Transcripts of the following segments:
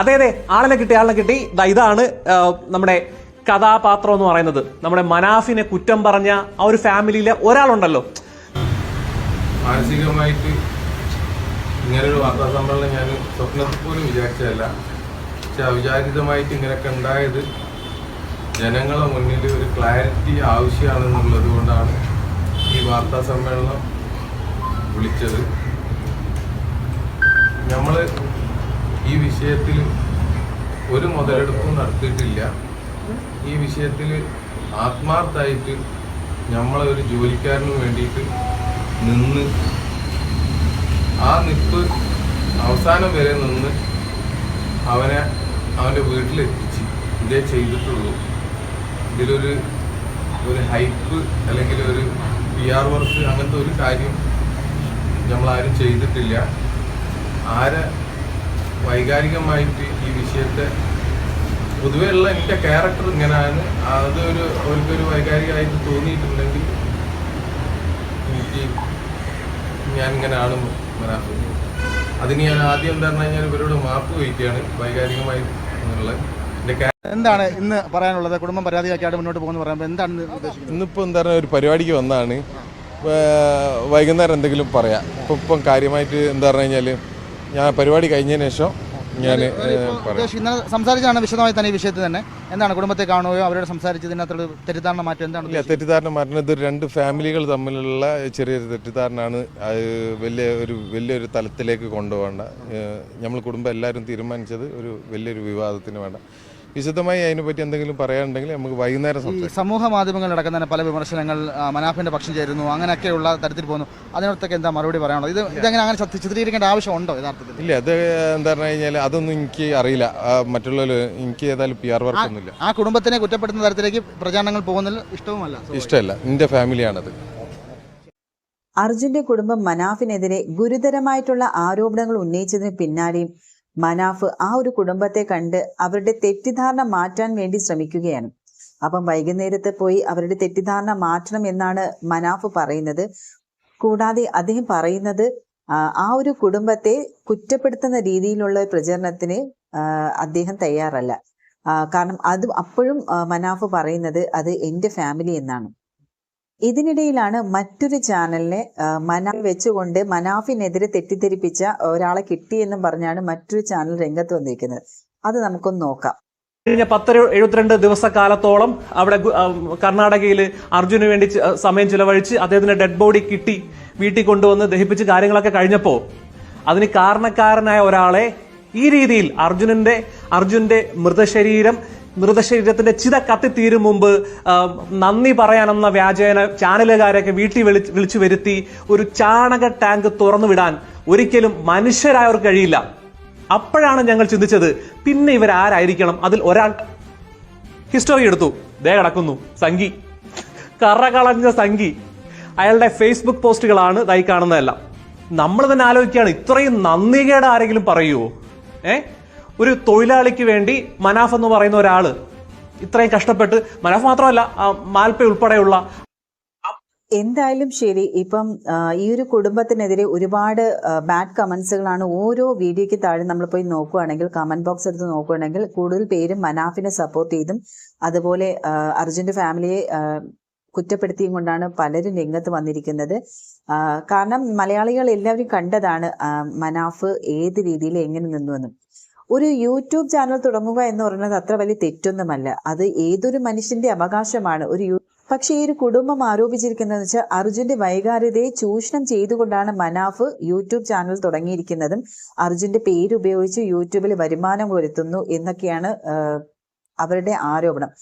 അതെ അതെ ആളിനെ കിട്ടി ആളിനെ കിട്ടി. ഇതാണ് നമ്മുടെ കഥാപാത്രം എന്ന് പറയുന്നത്. നമ്മുടെ മനാഫിനെ കുറ്റം പറഞ്ഞ ആ ഒരു ഫാമിലിയിലെ ഒരാളുണ്ടല്ലോ. മാനസികമായിട്ട് ഇങ്ങനൊരു വാർത്താ സമ്മേളനം ഞാൻ സ്വപ്നത്തിൽ പോലും വിചാരിച്ചതല്ല. പക്ഷെ അവിചാരിതമായിട്ട് ഇങ്ങനെയൊക്കെ ഉണ്ടായത് ജനങ്ങളെ മുന്നിൽ ഒരു ക്ലാരിറ്റി ആവശ്യമാണെന്നുള്ളത് കൊണ്ടാണ് ഈ വാർത്താ സമ്മേളനം വിളിച്ചത്. നമ്മൾ ഈ വിഷയത്തിൽ ഒരു മുതലെടുപ്പും നടത്തിയിട്ടില്ല. ഈ വിഷയത്തിൽ ആത്മാർത്ഥമായിട്ട് നമ്മളെ ഒരു ജോലിക്കാരന് വേണ്ടിയിട്ട് നിന്ന് ആ നിപ്പ് അവസാനം വരെ നിന്ന് അവനെ അവന്റെ വീട്ടിലെത്തിച്ച് ഇതേ ചെയ്തിട്ടുള്ളൂ. ഇതിലൊരു ഒരു ഹൈപ്പ് അല്ലെങ്കിൽ ഒരു പി ആർ വർക്ക് അങ്ങനത്തെ ഒരു കാര്യം നമ്മളാരും ചെയ്തിട്ടില്ല. ആരെ വൈകാരികമായിട്ട് ഈ വിഷയത്തെ പൊതുവേ ഉള്ള എന്റെ ക്യാരക്ടർ ഇങ്ങനെയാണ്. അതൊരു അവർക്കൊരു വൈകാരികമായിട്ട് തോന്നിയിട്ടുണ്ടെങ്കിൽ എനിക്ക് ഞാൻ ഇങ്ങനെയാണ് മനാഫ് അതിന് ഞാൻ ആദ്യം എന്താ പറഞ്ഞു കഴിഞ്ഞാൽ ഇവരോട് മാപ്പ് വയ്ക്കുകയാണ് വൈകാരികമായി എന്നുള്ള എന്റെ എന്താണ് ഇന്ന് പറയാനുള്ളത്? കുടുംബം പരാതിയാക്കിയായിട്ട് മുന്നോട്ട് പോകുന്നത് പറയുമ്പോൾ എന്താണ് ഉദ്ദേശിക്കുന്നത്? ഇന്നിപ്പോൾ എന്താ പറയുക ഒരു പരിപാടിക്ക് വന്നതാണ് വൈകുന്നേരം എന്തെങ്കിലും പറയാം. ഇപ്പം ഇപ്പം കാര്യമായിട്ട് എന്താ പറഞ്ഞു കഴിഞ്ഞാൽ ഞാൻ പരിപാടി കഴിഞ്ഞതിന് ശേഷം ഞാൻ സംസാരിച്ചാണ് വിശദമായി തന്നെ ഈ വിഷയത്തിൽ തന്നെ. എന്താണ് കുടുംബത്തെ കാണുകയോ അവരോട് സംസാരിച്ചതിനകത്തുള്ള തെറ്റിദ്ധാരണ മാറ്റം എന്താണ് ഇല്ല തെറ്റിദ്ധാരണ ഇത് രണ്ട് ഫാമിലികൾ തമ്മിലുള്ള ചെറിയൊരു തെറ്റിദ്ധാരണയാണ്. അത് വലിയ ഒരു വലിയൊരു തലത്തിലേക്ക് കൊണ്ടുപോകേണ്ട. നമ്മൾ കുടുംബം എല്ലാവരും തീരുമാനിച്ചത് ഒരു വലിയൊരു വിവാദത്തിന് വേണ്ട. വിശദമായി അതിനെപ്പറ്റി എന്തെങ്കിലും പറയാനുണ്ടെങ്കിൽ നമുക്ക് വൈകുന്നേരം ഈ സമൂഹ സമൂഹ മാധ്യമങ്ങളിലടക്കം തന്നെ പല വിമർശനങ്ങൾ മനാഫിന്റെ പക്ഷം ചേരുന്നു അങ്ങനെയൊക്കെയുള്ള തരത്തിൽ പോകുന്നു. അതിനൊക്കെ എന്താ മറുപടി പറയാനുള്ളത്? ഇത് ഇതെങ്ങനെ അങ്ങനെ ശക്തി ചിത്രീകരിക്കേണ്ട ആവശ്യമുണ്ടോ യഥാർത്ഥത്തിൽ? ഇല്ല അത് എന്താ പറഞ്ഞു കഴിഞ്ഞാൽ അതൊന്നും എനിക്ക് അറിയില്ല. മറ്റുള്ള മറ്റുള്ളവർ എനിക്ക് ഏതായാലും പി ആർ വർക്കൊന്നുമില്ല ആ കുടുംബത്തിനെ കുറ്റപ്പെടുത്തുന്ന തരത്തിലേക്ക് പ്രചാരണങ്ങൾ പോകുന്നതിൽ ഇഷ്ടവുമല്ല ഇഷ്ടമല്ല. എന്റെ ഫാമിലിയാണത്. അർജുന്റെ കുടുംബം മനാഫിനെതിരെ ഗുരുതരമായിട്ടുള്ള ആരോപണങ്ങൾ ഉന്നയിച്ചതിന് പിന്നാലെയും മനാഫ് ആ ഒരു കുടുംബത്തെ കണ്ട് അവരുടെ തെറ്റിദ്ധാരണ മാറ്റാൻ വേണ്ടി ശ്രമിക്കുകയാണ്. അപ്പം വൈകുന്നേരത്ത് പോയി അവരുടെ തെറ്റിദ്ധാരണ മാറ്റണം എന്നാണ് മനാഫ് പറയുന്നത്. കൂടാതെ അദ്ദേഹം പറയുന്നത് ആ, ഒരു കുടുംബത്തെ കുറ്റപ്പെടുത്തുന്ന രീതിയിലുള്ള പ്രചരണത്തിന് അദ്ദേഹം തയ്യാറല്ല. കാരണം അത് അപ്പോഴും മനാഫ് പറയുന്നത് അത് എന്റെ ഫാമിലി എന്നാണ്. ഇതിനിടയിലാണ് മറ്റൊരു ചാനലിനെ മനാ വെച്ചുകൊണ്ട് മനാഫിനെതിരെ തെറ്റിദ്ധരിപ്പിച്ച ഒരാളെ കിട്ടിയെന്നും പറഞ്ഞാണ് മറ്റൊരു ചാനൽ രംഗത്ത് വന്നിരിക്കുന്നത്. അത് നമുക്കൊന്ന് നോക്കാം. കഴിഞ്ഞ പത്ത് എഴുപത്തിരണ്ട് ദിവസക്കാലത്തോളം അവിടെ കർണാടകയിൽ അർജുന് വേണ്ടി സമയം ചിലവഴിച്ച് അദ്ദേഹത്തിന്റെ ഡെഡ് ബോഡി കിട്ടി വീട്ടിൽ കൊണ്ടുവന്ന് ദഹിപ്പിച്ച് കാര്യങ്ങളൊക്കെ കഴിഞ്ഞപ്പോ അതിന് കാരണക്കാരനായ ഒരാളെ ഈ രീതിയിൽ അർജുനന്റെ അർജുന്റെ മൃതശരീരം മൃതശരീരത്തിന്റെ ചിത കത്തിത്തീരും മുമ്പ് നന്ദി പറയാനെന്ന വ്യാജേന ചാനലുകാരെയൊക്കെ വീട്ടിൽ വിളി വിളിച്ചു വരുത്തി ഒരു ചാണക ടാങ്ക് തുറന്നു വിടാൻ ഒരിക്കലും മനുഷ്യരായവർ കഴിയില്ല. അപ്പോഴാണ് ഞങ്ങൾ ചിന്തിച്ചത് പിന്നെ ഇവരാരായിരിക്കണം? അതിൽ ഒരാൾ ഹിസ്റ്ററി എടുത്തു. ദേ കിടക്കുന്നു. സംഗി. കറകളഞ്ഞ സംഗി. അയാളുടെ ഫേസ്ബുക്ക് പോസ്റ്റുകളാണ് ഇതായി കാണുന്നതെല്ലാം. നമ്മൾ തന്നെ ആലോചിക്കുകയാണ് ഇത്രയും നന്ദികേട് ആരെങ്കിലും പറയുമോ ഏ? ഒരു തൊഴിലാളിക്ക് വേണ്ടി മനാഫ് എന്ന് പറയുന്ന ഒരാൾ ഇത്രയും കഷ്ടപ്പെട്ട് മനാഫ് മാത്രമല്ല മാൽപ്പ ഉൾപ്പെടെയുള്ള എന്തായാലും ശരി ഇപ്പം ഈ ഒരു കുടുംബത്തിനെതിരെ ഒരുപാട് ബാഡ് കമന്റ്സുകളാണ് ഓരോ വീഡിയോയ്ക്ക് താഴെ നമ്മൾ പോയി നോക്കുകയാണെങ്കിൽ കമന്റ് ബോക്സ് എടുത്ത് നോക്കുകയാണെങ്കിൽ കൂടുതൽ പേരും മനാഫിനെ സപ്പോർട്ട് ചെയ്തും അതുപോലെ അർജുന്റെ ഫാമിലിയെ കുറ്റപ്പെടുത്തിയും കൊണ്ടാണ് പലരും രംഗത്ത് വന്നിരിക്കുന്നത്. കാരണം മലയാളികൾ എല്ലാവരും കണ്ടതാണ് മനാഫ് ഏത് രീതിയിൽ എങ്ങനെ നിന്നുവെന്നും. ഒരു യൂട്യൂബ് ചാനൽ തുടങ്ങുക എന്ന് പറയുന്നത് അത്ര വലിയ തെറ്റൊന്നുമല്ല. അത് ഏതൊരു മനുഷ്യന്റെ അവകാശമാണ്. ഒരു യൂ പക്ഷേ ഈ ഒരു കുടുംബം ആരോപിച്ചിരിക്കുന്നതെന്ന് വെച്ചാൽ അർജുന്റെ വൈകാര്യതയെ ചൂഷണം ചെയ്തുകൊണ്ടാണ് മനാഫ് യൂട്യൂബ് ചാനൽ തുടങ്ങിയിരിക്കുന്നതും അർജുന്റെ പേര് ഉപയോഗിച്ച് യൂട്യൂബിൽ വരുമാനം കൊരുത്തുന്നു എന്നൊക്കെയാണ് അവരുടെ ആരോപണം.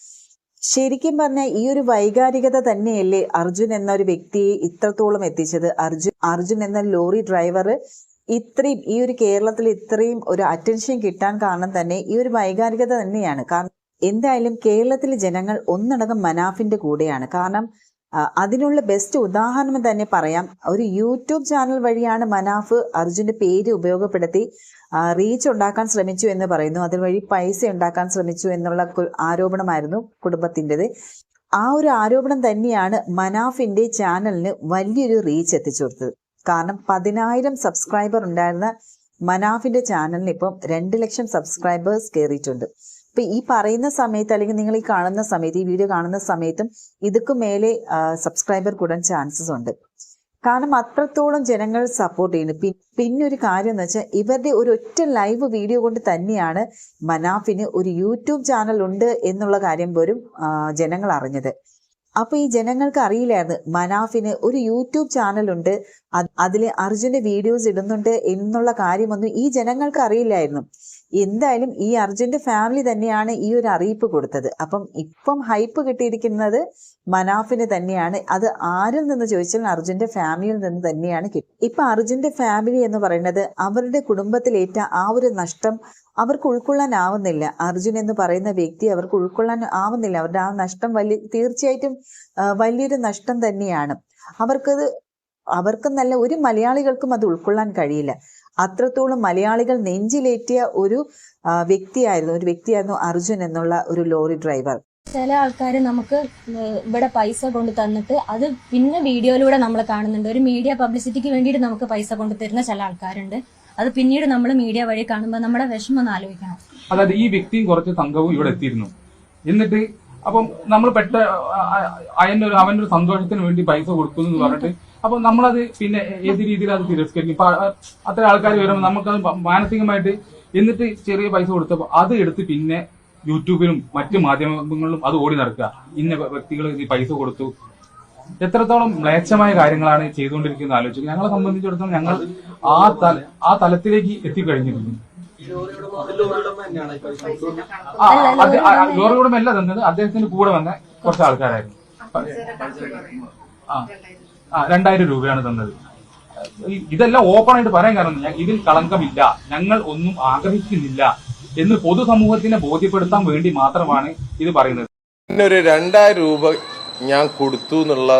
ശരിക്കും പറഞ്ഞാൽ ഈ ഒരു വൈകാരികത തന്നെയല്ലേ അർജുൻ എന്ന ഒരു വ്യക്തിയെ ഇത്രത്തോളം എത്തിച്ചത്. അർജുൻ അർജുൻ എന്ന ലോറി ഡ്രൈവർ ഇത്രയും ഈ ഒരു കേരളത്തിൽ ഇത്രയും ഒരു അറ്റൻഷൻ കിട്ടാൻ കാരണം തന്നെ ഈ ഒരു വൈകാരികത തന്നെയാണ്. കാരണം എന്തായാലും കേരളത്തിലെ ജനങ്ങൾ ഒന്നടങ്കം മനാഫിന്റെ കൂടെയാണ്. കാരണം അതിനുള്ള ബെസ്റ്റ് ഉദാഹരണം തന്നെ പറയാം. ഒരു യൂട്യൂബ് ചാനൽ വഴിയാണ് മനാഫ് അർജുന്റെ പേര് ഉപയോഗപ്പെടുത്തി റീച്ച് ഉണ്ടാക്കാൻ ശ്രമിച്ചു എന്ന് പറയുന്നു. അതുവഴി പൈസ ഉണ്ടാക്കാൻ ശ്രമിച്ചു എന്നുള്ള ആരോപണമായിരുന്നു കുടുംബത്തിന്റെത്. ആ ഒരു ആരോപണം തന്നെയാണ് മനാഫിന്റെ ചാനലിന് വലിയൊരു റീച്ച് എത്തിച്ചു കൊടുത്തത് കാരണം പതിനായിരം സബ്സ്ക്രൈബർ ഉണ്ടായിരുന്ന മനാഫിന്റെ ചാനലിന് ഇപ്പം രണ്ട് ലക്ഷം സബ്സ്ക്രൈബേഴ്സ് കയറിയിട്ടുണ്ട് ഇപ്പൊ ഈ പറയുന്ന സമയത്ത് അല്ലെങ്കിൽ നിങ്ങൾ ഈ കാണുന്ന സമയത്ത് ഈ വീഡിയോ കാണുന്ന സമയത്തും ഇതൊക്കെ മേലെ സബ്സ്ക്രൈബർ കൂടാൻ ചാൻസസ് ഉണ്ട്. കാരണം അത്രത്തോളം ജനങ്ങൾ സപ്പോർട്ട് ചെയ്യുന്നു. പിന്നെ ഒരു കാര്യം എന്ന് വെച്ചാൽ ഇവരുടെ ഒരു ഒറ്റ ലൈവ് വീഡിയോ കൊണ്ട് തന്നെയാണ് മനാഫിന് ഒരു യൂട്യൂബ് ചാനൽ ഉണ്ട് എന്നുള്ള കാര്യം പോലും ജനങ്ങൾ അറിഞ്ഞത്. അപ്പൊ ഈ ജനങ്ങൾക്ക് അറിയില്ലായിരുന്നു. മനാഫിന് ഒരു യൂട്യൂബ് ചാനലുണ്ട്. അതിൽ അർജുന്റെ വീഡിയോസ് ഇടുന്നുണ്ട് എന്നുള്ള കാര്യമൊന്നും ഈ ജനങ്ങൾക്ക് അറിയില്ലായിരുന്നു. എന്തായാലും ഈ അർജുന്റെ ഫാമിലി തന്നെയാണ് ഈ ഒരു അറിയിപ്പ് കൊടുത്തത്. അപ്പം ഇപ്പം ഹൈപ്പ് കിട്ടിയിരിക്കുന്നത് മനാഫിന് തന്നെയാണ്. അത് ആരിൽ നിന്ന് ചോദിച്ചാൽ അർജുന്റെ ഫാമിലിയിൽ നിന്ന് തന്നെയാണ് കിട്ടി ഇപ്പൊ അർജുന്റെ ഫാമിലി എന്ന് പറയുന്നത് അവരുടെ കുടുംബത്തിലേറ്റ ആ ഒരു നഷ്ടം അവർക്ക് ഉൾക്കൊള്ളാൻ ആവുന്നില്ല അർജുൻ എന്ന് പറയുന്ന വ്യക്തി അവർക്ക് ഉൾക്കൊള്ളാൻ ആവുന്നില്ല. അവരുടെ ആ നഷ്ടം വലിയ തീർച്ചയായിട്ടും വലിയൊരു നഷ്ടം തന്നെയാണ്. അവർക്കത് അവർക്കെന്നല്ല ഒരു മലയാളികൾക്കും അത് ഉൾക്കൊള്ളാൻ കഴിയില്ല. അത്രത്തോളം മലയാളികൾ നെഞ്ചിലേറ്റിയ ഒരു വ്യക്തിയായിരുന്നു ഒരു വ്യക്തിയായിരുന്നു അർജുൻ എന്നുള്ള ഒരു ലോറി ഡ്രൈവർ ചില ആൾക്കാർ നമുക്ക് ഇവിടെ പൈസ കൊണ്ട് തന്നിട്ട് അത് പിന്നെ വീഡിയോയിലൂടെ നമ്മൾ കാണുന്നുണ്ട് ഒരു മീഡിയ പബ്ലിസിറ്റിക്ക് വേണ്ടിയിട്ട് നമുക്ക് പൈസ കൊണ്ട് തരുന്ന ചില ആൾക്കാരുണ്ട് അത് പിന്നീട് നമ്മൾ മീഡിയ വഴി കാണുമ്പോൾ നമ്മുടെ വിഷമം ഒന്ന് ആലോചിക്കണം അതായത് ഈ വ്യക്തിയും കുറച്ച് തങ്കവും ഇവിടെ എത്തിയിരുന്നു എന്നിട്ട് അപ്പം നമ്മൾ പെട്ട അതിന്റെ ഒരു അവന്റെ ഒരു സന്തോഷത്തിന് വേണ്ടി പൈസ കൊടുക്കുന്നു എന്ന് പറഞ്ഞിട്ട് അപ്പൊ നമ്മളത് പിന്നെ ഏത് രീതിയിൽ അത് തിരസ്കരിക്കും ഇപ്പൊ അത്ര ആൾക്കാർ വരുമ്പോൾ നമുക്കത് മാനസികമായിട്ട് എന്നിട്ട് ചെറിയ പൈസ കൊടുത്തപ്പോൾ അത് എടുത്ത് പിന്നെ യൂട്യൂബിലും മറ്റ് മാധ്യമങ്ങളിലും അത് ഓടി നടക്കുക. ഇന്ന വ്യക്തികൾ ഈ പൈസ കൊടുത്തു. എത്രത്തോളം മ്ലേച്ഛമായ കാര്യങ്ങളാണ് ചെയ്തുകൊണ്ടിരിക്കുന്നത് ആലോചിച്ചു ഞങ്ങളെ സംബന്ധിച്ചിടത്തോളം ഞങ്ങൾ ആ തല ആ തലത്തിലേക്ക് എത്തിക്കഴിഞ്ഞിരുന്നു ലോറിയുടെ ലോറി ഉടമ അല്ല തന്നത്. അദ്ദേഹത്തിന്റെ കൂടെ വന്ന കുറച്ച് ആൾക്കാരായിരുന്നു. ആ. രണ്ടായിരം രൂപയാണ് തന്നത്. ഇതെല്ലാം ഓപ്പൺ ആയിട്ട് പറയാൻ കാരണം ഇതിൽ കളങ്കമില്ല. ഞങ്ങൾ ഒന്നും ആഗ്രഹിക്കുന്നില്ല എന്ന് പൊതുസമൂഹത്തിനെ ബോധ്യപ്പെടുത്താൻ വേണ്ടി മാത്രമാണ് ഇത് പറയുന്നത്. പിന്നെ ഒരു രണ്ടായിരം രൂപ ഞാൻ കൊടുത്തു എന്നുള്ള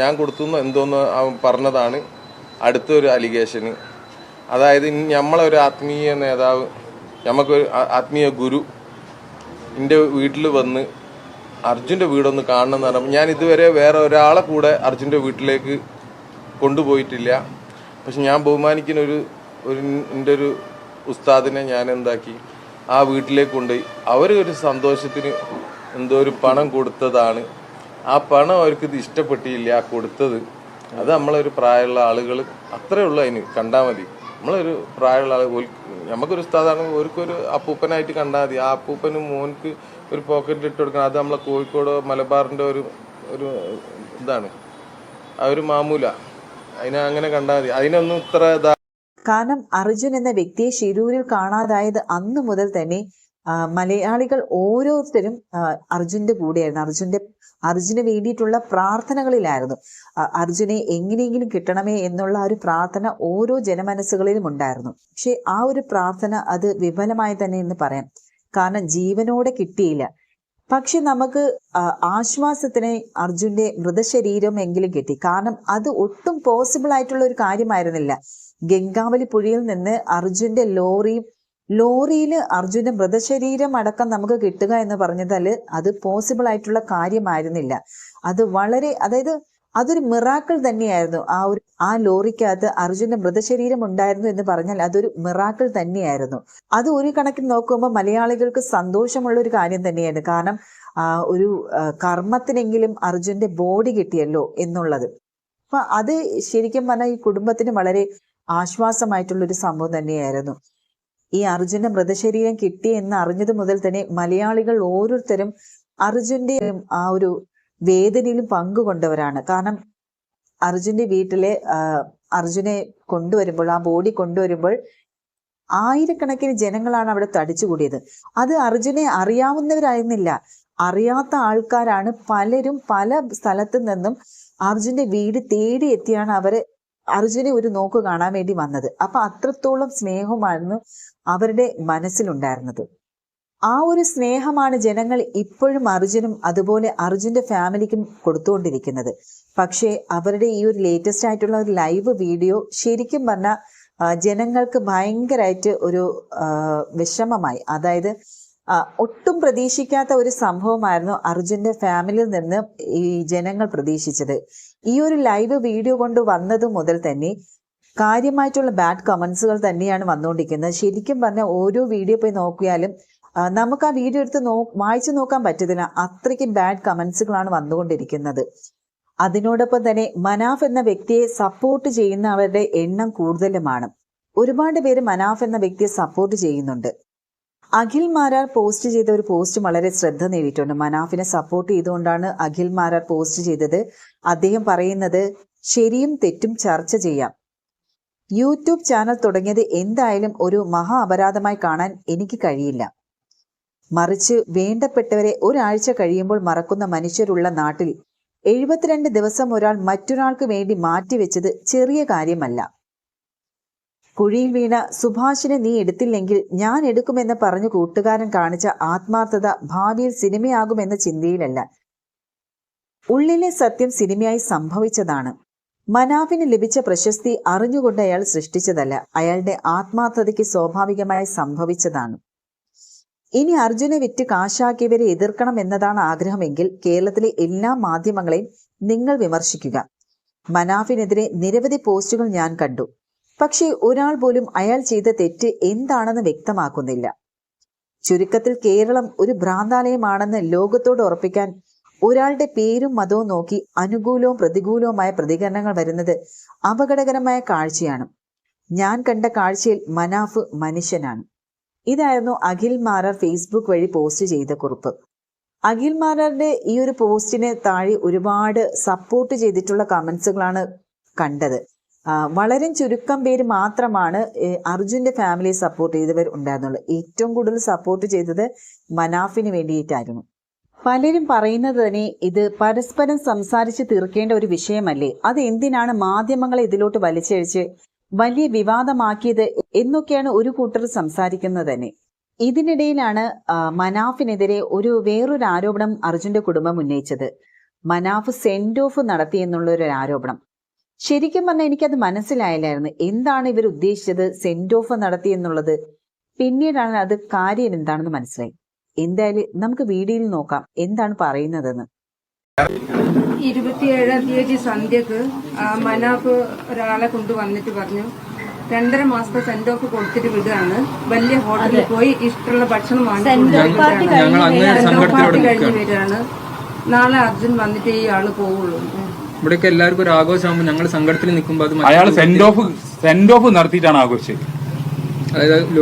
ഞാൻ കൊടുത്തു എന്തോന്ന് പറഞ്ഞതാണ്. അടുത്തൊരു അലിഗേഷന് അതായത് നമ്മളെ ഒരു ആത്മീയ നേതാവ് നമുക്കൊരു ആത്മീയ ഗുരു എന്റെ വീട്ടിൽ വന്ന് അർജുന്റെ വീടൊന്ന് കാണണം എന്ന് പറഞ്ഞപ്പോൾ ഞാൻ ഇതുവരെ വേറെ ഒരാളെ കൂടെ അർജുന്റെ വീട്ടിലേക്ക് കൊണ്ടുപോയിട്ടില്ല. പക്ഷെ ഞാൻ ബഹുമാനിക്കുന്ന ഒരു ഒരു എന്റെ ഒരു ഉസ്താദിനെ ഞാൻ എന്താക്കി? ആ വീട്ടിലേക്ക് കൊണ്ടുപോയി. അവർ ഒരു സന്തോഷത്തിന് എന്തോ ഒരു പണം കൊടുത്തതാണ്. ആ പണം അവർക്ക് ഇത് ഇഷ്ടപ്പെട്ടില്ല ആ കൊടുത്തത്. അത് നമ്മളൊരു പ്രായമുള്ള ആളുകൾ അത്രേ ഉള്ളൂ അതിന് കണ്ടാൽ മതി. നമ്മളൊരു പ്രായമുള്ള ആൾ നമുക്കൊരു ഉസ്താദാണ് ഓർക്കൊരു അപ്പൂപ്പനായിട്ട് കണ്ടാൽ മതി. ആ അപ്പൂപ്പനും മോൻക്ക് ഒരു പോക്കറ്റിൽ ഇട്ട് കൊടുക്കണം. അത് നമ്മളെ കോഴിക്കോട് മലബാറിന്റെ ഒരു ഒരു ഇതാണ്. ആ ഒരു മാമൂല. അതിനെ അങ്ങനെ കണ്ടാൽ മതി. അതിനൊന്നും ഇത്ര ഇതാ കാരണം അർജുൻ എന്ന വ്യക്തിയെ ശിരൂരിൽ കാണാതായത് അന്ന് മുതൽ തന്നെ മലയാളികൾ ഓരോരുത്തരും അർജുന്റെ കൂടെയായിരുന്നു. അർജുന്റെ അർജുന് വേണ്ടിയിട്ടുള്ള പ്രാർത്ഥനകളിലായിരുന്നു. അർജുനെ എങ്ങനെയെങ്കിലും കിട്ടണമേ എന്നുള്ള ഒരു പ്രാർത്ഥന ഓരോ ജനമനസ്സുകളിലും ഉണ്ടായിരുന്നു. പക്ഷെ ആ ഒരു പ്രാർത്ഥന അത് വിഫലമായി തന്നെ എന്ന് പറയാം. കാരണം ജീവനോടെ കിട്ടിയില്ല. പക്ഷെ നമുക്ക് ആശ്വാസത്തിന് അർജുന്റെ മൃതശരീരം എങ്കിലും കിട്ടി. കാരണം അത് ഒട്ടും പോസിബിൾ ആയിട്ടുള്ള ഒരു കാര്യമായിരുന്നില്ല. ഗംഗാവലി പുഴയിൽ നിന്ന് അർജുന്റെ ലോറി ലോറിയിൽ അർജുന്റെ മൃതശരീരം അടക്കം നമുക്ക് കിട്ടുക എന്ന് പറഞ്ഞതാൽ അത് പോസിബിൾ ആയിട്ടുള്ള കാര്യമായിരുന്നില്ല. അത് വളരെ അതായത് അതൊരു മിറാക്കിൾ തന്നെയായിരുന്നു. ആ ഒരു ആ ലോറിക്കകത്ത് അർജുന്റെ മൃതശരീരം ഉണ്ടായിരുന്നു എന്ന് പറഞ്ഞാൽ അതൊരു മിറാക്കിൾ തന്നെയായിരുന്നു. അത് ഒരു കണക്കിന് നോക്കുമ്പോൾ മലയാളികൾക്ക് സന്തോഷമുള്ള ഒരു കാര്യം തന്നെയാണ്. കാരണം ഒരു കർമ്മത്തിനെങ്കിലും അർജുന്റെ ബോഡി കിട്ടിയല്ലോ എന്നുള്ളത്. അപ്പൊ അത് ശരിക്കും പറഞ്ഞാൽ ഈ കുടുംബത്തിന് വളരെ ആശ്വാസമായിട്ടുള്ള ഒരു സംഭവം തന്നെയായിരുന്നു. ഈ അർജുന്റെ മൃതശരീരം കിട്ടി എന്ന് അറിഞ്ഞത് മുതൽ തന്നെ മലയാളികൾ ഓരോരുത്തരും അർജുന്റെ ആ ഒരു വേദനയിലും പങ്കുകൊണ്ടവരാണ്. കാരണം അർജുന്റെ വീട്ടിലെ അർജുനെ കൊണ്ടുവരുമ്പോൾ ആ ബോഡി കൊണ്ടുവരുമ്പോൾ ആയിരക്കണക്കിന് ജനങ്ങളാണ് അവിടെ തടിച്ചുകൂടിയത്. അത് അർജുനെ അറിയാവുന്നവരായിരുന്നില്ല. അറിയാത്ത ആൾക്കാരാണ് പലരും പല സ്ഥലത്തു നിന്നും അർജുന്റെ വീട് തേടി എത്തിയാണ് അവരെ അർജുനെ ഒരു നോക്ക് കാണാൻ വേണ്ടി വന്നത്. അപ്പൊ അത്രത്തോളം സ്നേഹമായിരുന്നു അവരുടെ മനസ്സിലുണ്ടായിരുന്നത്. ആ ഒരു സ്നേഹമാണ് ജനങ്ങൾ ഇപ്പോഴും അർജുനും അതുപോലെ അർജുന്റെ ഫാമിലിക്കും കൊടുത്തുകൊണ്ടിരിക്കുന്നത്. പക്ഷേ അവരുടെ ഈ ഒരു ലേറ്റസ്റ്റ് ആയിട്ടുള്ള ഒരു ലൈവ് വീഡിയോ ശരിക്കും പറഞ്ഞാൽ ജനങ്ങൾക്ക് ഭയങ്കരമായിട്ട് ഒരു വിഷമമായി. അതായത് ഒട്ടും പ്രതീക്ഷിക്കാത്ത ഒരു സംഭവമായിരുന്നു അർജുന്റെ ഫാമിലിയിൽ നിന്ന് ഈ ജനങ്ങൾ പ്രതീക്ഷിച്ചത്. ഈ ഒരു ലൈവ് വീഡിയോ കൊണ്ട് വന്നത് മുതൽ തന്നെ കാര്യമായിട്ടുള്ള ബാഡ് കമന്റ്സുകൾ തന്നെയാണ് വന്നുകൊണ്ടിരിക്കുന്നത്. ശരിക്കും പറഞ്ഞാൽ ഓരോ വീഡിയോ പോയി നോക്കിയാലും നമുക്ക് ആ വീഡിയോ എടുത്ത് നോ വായിച്ചു നോക്കാൻ പറ്റത്തില്ല. അത്രയ്ക്ക് ബാഡ് കമൻസുകളാണ് വന്നുകൊണ്ടിരിക്കുന്നത്. അതിനോടൊപ്പം തന്നെ മനാഫ് എന്ന വ്യക്തിയെ സപ്പോർട്ട് ചെയ്യുന്നവരുടെ എണ്ണം കൂടുതലുമാണ്. ഒരുപാട് പേര് മനാഫ് എന്ന വ്യക്തിയെ സപ്പോർട്ട് ചെയ്യുന്നുണ്ട്. അഖിൽ മാരാർ പോസ്റ്റ് ചെയ്ത ഒരു പോസ്റ്റ് വളരെ ശ്രദ്ധ നേടിയിട്ടുണ്ട്. മനാഫിനെ സപ്പോർട്ട് ചെയ്തുകൊണ്ടാണ് അഖിൽ മാരാർ പോസ്റ്റ് ചെയ്തത്. അദ്ദേഹം പറയുന്നത് ശരിയും തെറ്റും ചർച്ച ചെയ്യാം. യൂട്യൂബ് ചാനൽ തുടങ്ങിയത് എന്തായാലും ഒരു മഹാ അപരാധമായി കാണാൻ എനിക്ക് കഴിയില്ല. മറിച്ച് വേണ്ടപ്പെട്ടവരെ ഒരാഴ്ച കഴിയുമ്പോൾ മറക്കുന്ന മനുഷ്യരുള്ള നാട്ടിൽ എഴുപത്തിരണ്ട് ദിവസം ഒരാൾ മറ്റൊരാൾക്ക് വേണ്ടി മാറ്റിവെച്ചത് ചെറിയ കാര്യമല്ല. കുഴിയിൽ വീണ സുഭാഷിനെ നീ എടുത്തില്ലെങ്കിൽ ഞാൻ എടുക്കുമെന്ന് പറഞ്ഞു കൂട്ടുകാരൻ കാണിച്ച ആത്മാർത്ഥത ഭാവിയിൽ സിനിമയാകുമെന്ന ചിന്തയിലല്ല. ഉള്ളിലെ സത്യം സിനിമയായി സംഭവിച്ചതാണ്. മനാഫിന് ലഭിച്ച പ്രശസ്തി അറിഞ്ഞുകൊണ്ട് അയാൾ സൃഷ്ടിച്ചതല്ല. അയാളുടെ ആത്മാർത്ഥതയ്ക്ക് സ്വാഭാവികമായി സംഭവിച്ചതാണ്. ഇനി അർജുനെ വിറ്റ് കാശാക്കിയവരെ എതിർക്കണം എന്നതാണ് ആഗ്രഹമെങ്കിൽ കേരളത്തിലെ എല്ലാ മാധ്യമങ്ങളെയും നിങ്ങൾ വിമർശിക്കുക. മനാഫിനെതിരെ നിരവധി പോസ്റ്റുകൾ ഞാൻ കണ്ടു. പക്ഷേ ഒരാൾ പോലും അയാൾ ചെയ്ത തെറ്റ് എന്താണെന്ന് വ്യക്തമാക്കുന്നില്ല. ചുരുക്കത്തിൽ കേരളം ഒരു ഭ്രാന്താലയമാണെന്ന് ലോകത്തോട് ഉറപ്പിക്കാൻ ഒരാളുടെ പേരും മതവും നോക്കി അനുകൂലവും പ്രതികൂലവുമായ പ്രതികരണങ്ങൾ വരുന്നത് അപകടകരമായ കാഴ്ചയാണ്. ഞാൻ കണ്ട കാഴ്ചയിൽ മനാഫ് മനുഷ്യനാണ്. ഇതായിരുന്നു അഖിൽ മാരാർ ഫേസ്ബുക്ക് വഴി പോസ്റ്റ് ചെയ്ത കുറിപ്പ്. അഖിൽ മാരാറിന്റെ ഈ ഒരു പോസ്റ്റിന് താഴെ ഒരുപാട് സപ്പോർട്ട് ചെയ്തിട്ടുള്ള കമൻസുകളാണ് കണ്ടത്. വളരെ ചുരുക്കം പേര് മാത്രമാണ് അർജുന്റെ ഫാമിലിയെ സപ്പോർട്ട് ചെയ്തവർ ഉണ്ടായിരുന്നുള്ളൂ. ഏറ്റവും കൂടുതൽ സപ്പോർട്ട് ചെയ്തത് മനാഫിന് വേണ്ടിയിട്ടായിരുന്നു. പലരും പറയുന്നത് തന്നെ ഇത് പരസ്പരം സംസാരിച്ച് തീർക്കേണ്ട ഒരു വിഷയമല്ലേ? അത് എന്തിനാണ് മാധ്യമങ്ങളെ ഇതിലോട്ട് വലിച്ചഴിച്ച് വലിയ വിവാദമാക്കിയത് എന്നൊക്കെയാണ് ഒരു കൂട്ടർ സംസാരിക്കുന്നത് തന്നെ ഇതിനിടയിലാണ് മനാഫിനെതിരെ ഒരു വേറൊരു ആരോപണം അർജുന്റെ കുടുംബം ഉന്നയിച്ചത്. മനാഫ് സെൻഡ് ഓഫ് നടത്തി എന്നുള്ള ഒരു ആരോപണം. ശരിക്കും പറഞ്ഞാൽ എനിക്കത് മനസ്സിലായില്ലായിരുന്നു. എന്താണ് ഇവർ ഉദ്ദേശിച്ചത് സെൻഡ് ഓഫ് നടത്തി എന്നുള്ളത്? പിന്നീടാണ് അത് കാര്യം എന്താണെന്ന് മനസ്സിലായി. എന്തായാലും നമുക്ക് വീഡിയോയിൽ നോക്കാം. എന്താണ് പറയുന്നതെന്ന്. ഇരുപത്തിയേഴാം തീയതി സന്ധ്യക്ക് ആ, മനാഫ് ഒരാളെ കൊണ്ടുവന്നിട്ട് പറഞ്ഞു രണ്ടര മാസത്തെ സെന്റ് ഓഫ് കൊടുത്തിട്ട് വിടുകയാണ്. വലിയ ഹോട്ടലിൽ പോയി ഇഷ്ടമുള്ള ഭക്ഷണം വാങ്ങിക്കൊണ്ട് പാർട്ടി കഴിഞ്ഞ് വരികയാണ് നാളെ അർജുൻ വന്നിട്ട് ഈ ആൾ പോവുള്ളൂ. ഇവിടെയൊക്കെ എല്ലാവർക്കും ഒരു ആഘോഷമാകുമ്പോൾ ഞങ്ങൾ സങ്കടത്തിൽ നിൽക്കുമ്പോൾ അത് അയാൾ സെന്റ് ഓഫ് സെന്റ് ഓഫ് നടത്തിയിട്ടാണ് ആഘോഷിച്ചത്.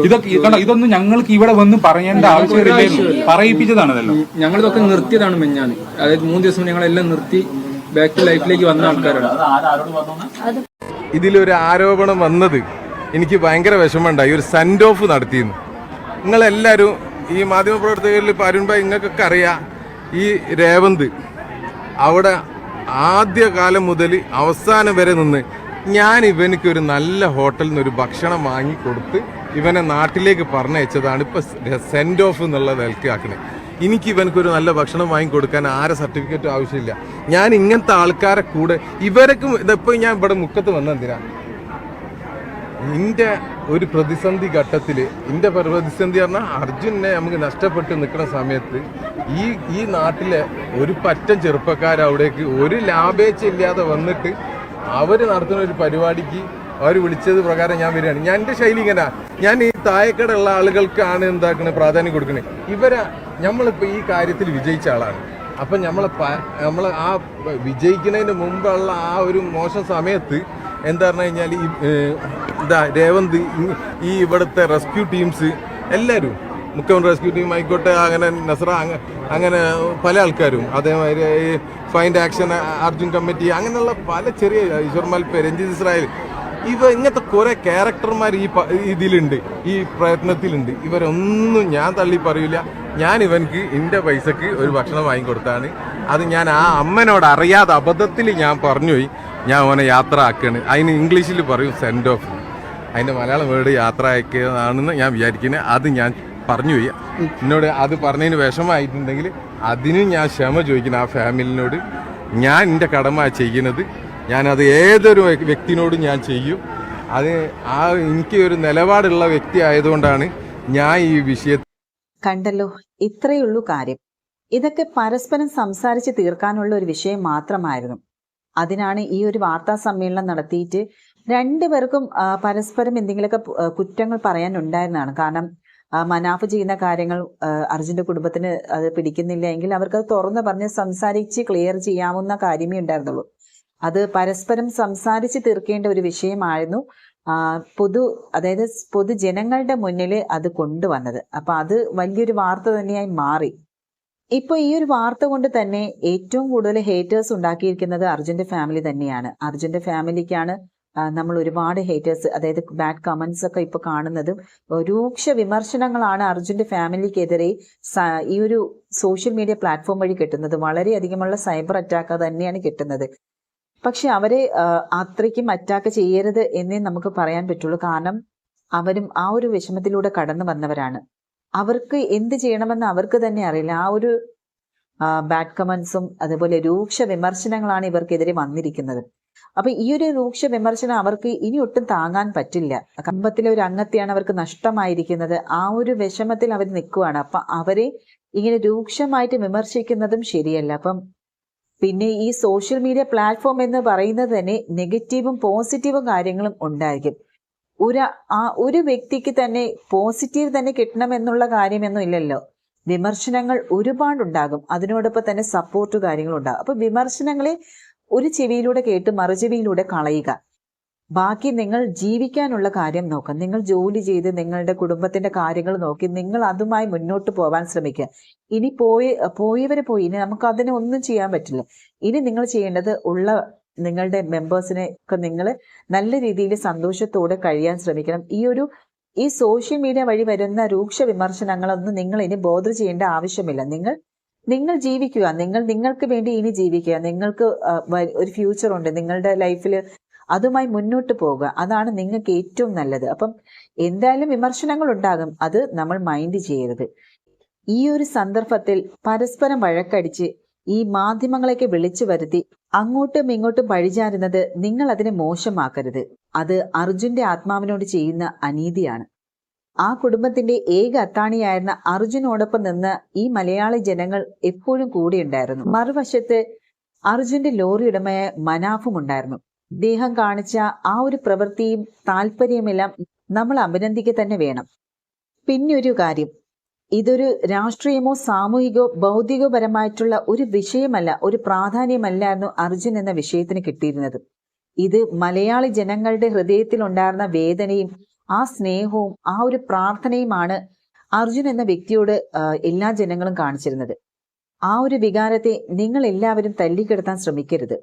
ഇതൊക്കെ കണ്ടോ ഇതൊന്നും ഞങ്ങൾക്ക് ഇവിടെ വന്ന് പറയേണ്ട ആവശ്യമില്ലായിരുന്നു പറയിപ്പിച്ചതാണല്ലോ. ഞങ്ങളിതൊക്കെ നിർത്തിയതാണ് മെഞ്ഞാന്ന്. അതായത് മൂന്ന് ദിവസം ഞങ്ങളെല്ലാം നിർത്തി ബാക്ക് ടു ലൈഫിലേക്ക് വന്ന ആൾക്കാരാണ്. ഇതിലൊരു ആരോപണം വന്നത് എനിക്ക് ഭയങ്കര വിഷമമുണ്ടായി. ഒരു സെൻഡ് ഓഫ് നടത്തിയിരുന്നു. നിങ്ങളെല്ലാവരും ഈ മാധ്യമപ്രവർത്തകരിൽ ഇപ്പോൾ അരുൺ ഭായി നിങ്ങൾക്കൊക്കെ അറിയാം ഈ രേവന്ത് അവിടെ ആദ്യകാലം മുതൽ അവസാനം വരെ നിന്ന് ഞാൻ ഇവനിക്ക് ഒരു നല്ല ഹോട്ടലിൽ നിന്ന് ഒരു ഭക്ഷണം വാങ്ങി കൊടുത്ത് ഇവനെ നാട്ടിലേക്ക് പറഞ്ഞയച്ചതാണ് ഇപ്പൊ സെൻഡ് ഓഫ് എന്നുള്ള നിലയ്ക്ക് ആക്കണേ. എനിക്ക് ഇവനക്കൊരു നല്ല ഭക്ഷണം വാങ്ങി കൊടുക്കാൻ ആരെ സർട്ടിഫിക്കറ്റും ആവശ്യമില്ല. ഞാൻ ഇങ്ങനത്തെ ആൾക്കാരെ കൂടെ ഇവരൊക്കെ ഇതിപ്പോ ഞാൻ ഇവിടെ മുക്കത്ത് വന്നെന്തിനാ നിന്റെ ഒരു പ്രതിസന്ധി ഘട്ടത്തിൽ എന്റെ പ്രതിസന്ധി പറഞ്ഞാൽ അർജുനെ നമുക്ക് നഷ്ടപ്പെട്ട് നിൽക്കുന്ന സമയത്ത് ഈ ഈ നാട്ടിലെ ഒരു പറ്റം ചെറുപ്പക്കാർ അവിടേക്ക് ഒരു ലാഭേച്ഛ ഇല്ലാതെ വന്നിട്ട് അവർ നടത്തുന്ന ഒരു പരിപാടിക്ക് അവർ വിളിച്ചത് പ്രകാരം ഞാൻ വരികയാണ്. ഞാൻ എന്റെ ശൈലി ഇങ്ങനെ ഞാൻ ഈ താഴെക്കടുള്ള ആളുകൾക്കാണ് എന്താക്കണേ പ്രാധാന്യം കൊടുക്കണേ. ഇവരാ നമ്മളിപ്പോൾ ഈ കാര്യത്തിൽ വിജയിച്ച ആളാണ്. അപ്പം നമ്മളെ നമ്മൾ ആ വിജയിക്കുന്നതിന് മുമ്പുള്ള ആ ഒരു മോശം സമയത്ത് എന്താ പറഞ്ഞു കഴിഞ്ഞാൽ ഈ ഇതാ രേവന്ത് ഈ ഇവിടുത്തെ റെസ്ക്യൂ ടീംസ് എല്ലാവരും മുഖ്യമന്ത്രി റെസ്ക്യൂ ടീം ആയിക്കോട്ടെ അങ്ങനെ നസ്ര അങ്ങ- അങ്ങനെ പല ആൾക്കാരും അതേമാതിരി ഫൈൻഡ് ആക്ഷൻ അർജുൻ കമ്മിറ്റി അങ്ങനെയുള്ള പല ചെറിയ ഈശ്വർമാൽ മൽപ്പ രഞ്ജിത് ഇസ്രായേൽ ഇവ ഇങ്ങനത്തെ കുറെ ക്യാരക്ടർമാർ ഈ ഇതിലുണ്ട് ഈ പ്രയത്നത്തിലുണ്ട്. ഇവരൊന്നും ഞാൻ തള്ളി പറയൂല. ഞാൻ ഇവൻക്ക് എന്റെ പൈസക്ക് ഒരു ഭക്ഷണം വാങ്ങിക്കൊടുത്താണ് അത് ഞാൻ ആ അമ്മനോട് അറിയാതെ അബദ്ധത്തിൽ ഞാൻ പറഞ്ഞുപോയി ഞാൻ അവനെ യാത്ര ആക്കുകയാണ് അതിന് ഇംഗ്ലീഷിൽ പറയും സെൻഡ് ഓഫ് അതിന്റെ മലയാളം വേർഡ് യാത്ര അയക്കുന്നതാണെന്ന് ഞാൻ വിചാരിക്കുന്നത് അത് ഞാൻ പറഞ്ഞു പോയി. എന്നോട് അത് പറഞ്ഞതിന് വിഷമമായിട്ടുണ്ടെങ്കിൽ അതിനും ഞാൻ ക്ഷമ ചോദിക്കുന്നു ആ ഫാമിലിനോട് ഞാൻ എന്റെ കടമ ചെയ്യുന്നത് ഞാനത് ഏതൊരു വ്യക്തിനോടും ഞാൻ ചെയ്യും. അത് ആ എനിക്ക് ഒരു നിലപാടുള്ള വ്യക്തി ആയതുകൊണ്ടാണ് ഞാൻ ഈ വിഷയത്തിൽ കണ്ടല്ലോ ഇത്രയുള്ളൂ കാര്യം. ഇതൊക്കെ പരസ്പരം സംസാരിച്ച് തീർക്കാനുള്ള ഒരു വിഷയം മാത്രമായിരുന്നു. അതിനാണ് ഈ ഒരു വാർത്താ സമ്മേളനം നടത്തിയിട്ട് രണ്ടുപേർക്കും പരസ്പരം എന്തെങ്കിലുമൊക്കെ കുറ്റങ്ങൾ പറയാനുണ്ടായിരുന്നതാണ്. കാരണം മനാഫ് ചെയ്യുന്ന കാര്യങ്ങൾ അർജുന്റെ കുടുംബത്തിന് അത് പിടിക്കുന്നില്ല എങ്കിൽ അവർക്ക് അത് തുറന്ന് പറഞ്ഞ് സംസാരിച്ച് ക്ലിയർ ചെയ്യാവുന്ന കാര്യമേ ഉണ്ടായിരുന്നുള്ളൂ. അത് പരസ്പരം സംസാരിച്ച് തീർക്കേണ്ട ഒരു വിഷയമായിരുന്നു. പൊതു അതായത് പൊതുജനങ്ങളുടെ മുന്നിൽ അത് കൊണ്ടുവന്നത്. അപ്പൊ അത് വലിയൊരു വാർത്ത തന്നെയായി മാറി. ഇപ്പൊ ഈ ഒരു വാർത്ത കൊണ്ട് തന്നെ ഏറ്റവും കൂടുതൽ ഹേറ്റേഴ്സ് ഉണ്ടാക്കിയിരിക്കുന്നത് അർജുന്റെ ഫാമിലി തന്നെയാണ്. അർജുന്റെ ഫാമിലിക്കാണ് നമ്മൾ ഒരുപാട് ഹേറ്റേഴ്സ് അതായത് ബാഡ് കമന്റ്സ് ഒക്കെ ഇപ്പൊ കാണുന്നതും രൂക്ഷ വിമർശനങ്ങളാണ് അർജുന്റെ ഫാമിലിക്കെതിരെ ഈ ഒരു സോഷ്യൽ മീഡിയ പ്ലാറ്റ്ഫോം വഴി കിട്ടുന്നത്. വളരെയധികമുള്ള സൈബർ അറ്റാക്ക് തന്നെയാണ് കിട്ടുന്നത്. പക്ഷെ അവരെ അത്രയ്ക്കും അറ്റാക്ക് ചെയ്യരുത് എന്നേ നമുക്ക് പറയാൻ പറ്റുള്ളൂ. കാരണം അവരും ആ ഒരു വിഷമത്തിലൂടെ കടന്നു വന്നവരാണ്. അവർക്ക് എന്ത് ചെയ്യണമെന്ന് അവർക്ക് തന്നെ അറിയില്ല. ആ ഒരു ബാഡ് കമൻസും അതുപോലെ രൂക്ഷ വിമർശനങ്ങളാണ് ഇവർക്കെതിരെ വന്നിരിക്കുന്നത്. അപ്പൊ ഈ ഒരു രൂക്ഷ വിമർശനം അവർക്ക് ഇനി ഒട്ടും താങ്ങാൻ പറ്റില്ല. കമ്പത്തിലെ ഒരു അംഗത്തെയാണ് അവർക്ക് നഷ്ടമായിരിക്കുന്നത്. ആ ഒരു വിഷമത്തിൽ അവർ നിൽക്കുവാണ്. അപ്പൊ അവരെ ഇങ്ങനെ രൂക്ഷമായിട്ട് വിമർശിക്കുന്നതും ശരിയല്ല. അപ്പം പിന്നെ ഈ സോഷ്യൽ മീഡിയ പ്ലാറ്റ്ഫോം എന്ന് പറയുന്നത് തന്നെ നെഗറ്റീവും പോസിറ്റീവും കാര്യങ്ങളും ഉണ്ടായിരിക്കും. ഒരു ആ ഒരു വ്യക്തിക്ക് തന്നെ പോസിറ്റീവ് തന്നെ കിട്ടണമെന്നുള്ള കാര്യമൊന്നും ഇല്ലല്ലോ. വിമർശനങ്ങൾ ഒരുപാടുണ്ടാകും. അതിനോടൊപ്പം തന്നെ സപ്പോർട്ട് കാര്യങ്ങളുണ്ടാകും അപ്പൊ വിമർശനങ്ങളെ ഒരു ചെവിയിലൂടെ കേട്ട് മറുചെവിയിലൂടെ കളയുക. ബാക്കി നിങ്ങൾ ജീവിക്കാനുള്ള കാര്യം നോക്കുക നിങ്ങൾ ജോലി ചെയ്ത് നിങ്ങളുടെ കുടുംബത്തിന്റെ കാര്യങ്ങൾ നോക്കി നിങ്ങൾ അതുമായി മുന്നോട്ട് പോകാൻ ശ്രമിക്കുക. ഇനി പോയി പോയവരെ പോയി. ഇനി നമുക്ക് അതിനെ ഒന്നും ചെയ്യാൻ പറ്റില്ല. ഇനി നിങ്ങൾ ചെയ്യേണ്ടത് ഉള്ള നിങ്ങളുടെ മെമ്പേഴ്സിനെ ഒക്കെ നിങ്ങൾ നല്ല രീതിയിൽ സന്തോഷത്തോടെ കഴിയാൻ ശ്രമിക്കണം. ഈ ഒരു ഈ സോഷ്യൽ മീഡിയ വഴി വരുന്ന രൂക്ഷ വിമർശനങ്ങളൊന്നും നിങ്ങൾ ഇനി ബോധർ ചെയ്യേണ്ട ആവശ്യമില്ല. നിങ്ങൾ നിങ്ങൾ ജീവിക്കുക. നിങ്ങൾ നിങ്ങൾക്ക് വേണ്ടി ഇനി ജീവിക്കുക. നിങ്ങൾക്ക് ഒരു ഫ്യൂച്ചർ ഉണ്ട്. നിങ്ങളുടെ ലൈഫിൽ അതുമായി മുന്നോട്ട് പോവുക. അതാണ് നിങ്ങൾക്ക് ഏറ്റവും നല്ലത്. അപ്പം എന്തായാലും വിമർശനങ്ങൾ ഉണ്ടാകും അത് നമ്മൾ മൈൻഡ് ചെയ്യരുത്. ഈ ഒരു സന്ദർഭത്തിൽ പരസ്പരം വഴക്കടിച്ച് ഈ മാധ്യമങ്ങളെയൊക്കെ വിളിച്ചു വരുത്തി അങ്ങോട്ടും ഇങ്ങോട്ടും പഴിചാരുന്നത് നിങ്ങൾ അതിനെ മോശമാക്കരുത്. അത് അർജുന്റെ ആത്മാവിനോട് ചെയ്യുന്ന അനീതിയാണ്. ആ കുടുംബത്തിന്റെ ഏക അത്താണിയായിരുന്ന അർജുനോടൊപ്പം നിന്ന് ഈ മലയാളി ജനങ്ങൾ എപ്പോഴും കൂടെയുണ്ടായിരുന്നു. മറുവശത്ത് അർജുന്റെ ലോറി ഉടമയായ മനാഫും ഉണ്ടായിരുന്നു. അദ്ദേഹം കാണിച്ച ആ ഒരു പ്രവൃത്തിയും താല്പര്യമെല്ലാം നമ്മൾ അഭിനന്ദിക്കുക തന്നെ വേണം. പിന്നെ ഒരു കാര്യം ഇതൊരു രാഷ്ട്രീയമോ സാമൂഹികോ ഭൗതികപരമായിട്ടുള്ള ഒരു വിഷയമല്ല ഒരു പ്രാധാന്യമല്ലായിരുന്നു അർജുൻ എന്ന വിഷയത്തിന് കിട്ടിയിരുന്നത്. ഇത് മലയാളി ജനങ്ങളുടെ ഹൃദയത്തിൽ ഉണ്ടായിരുന്ന വേദനയും ആ സ്നേഹവും ആ ഒരു പ്രാർത്ഥനയുമാണ് അർജുൻ എന്ന വ്യക്തിയോട് എല്ലാ ജനങ്ങളും കാണിച്ചിരുന്നത്. ആ ഒരു വികാരത്തെ നിങ്ങൾ എല്ലാവരും തല്ലിക്കെടുത്താൻ ശ്രമിക്കരുത്.